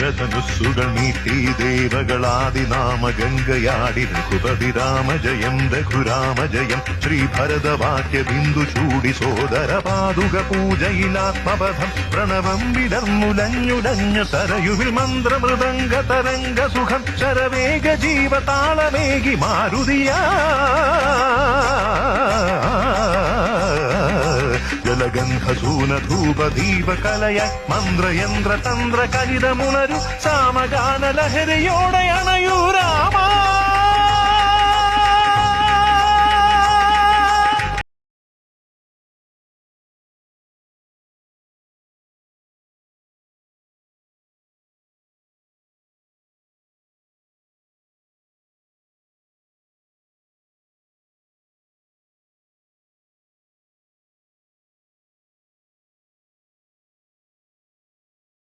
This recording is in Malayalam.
വജ്രധനുസ്സുകൾ നീട്ടി ദേവകളാദിനാമ ഗംഗയാടി രഘുപതി രാമ ജയം രഘുരാമ ജയം ശ്രീ ഭരതവാക്യ ബിന്ദു ചൂടി സോദര പാതുക പൂജയിലാത്മപഥം പ്രണവം വിടർന്നുലഞ്ഞുലഞ്ഞ തരയുവിൽ മന്ത്രമൃദംഗ തരംഗ സുഖം ശരവേഗ ജീവതാളമേകി മാരുതിയാ ജലഗന്ധസൂന ധൂപ ദീപ കലയ മന്ത്രയന്ത്ര തന്ത്ര കലിതമുണരു സാമഗാന ലഹരിയോടെ അണയൂ രാമാ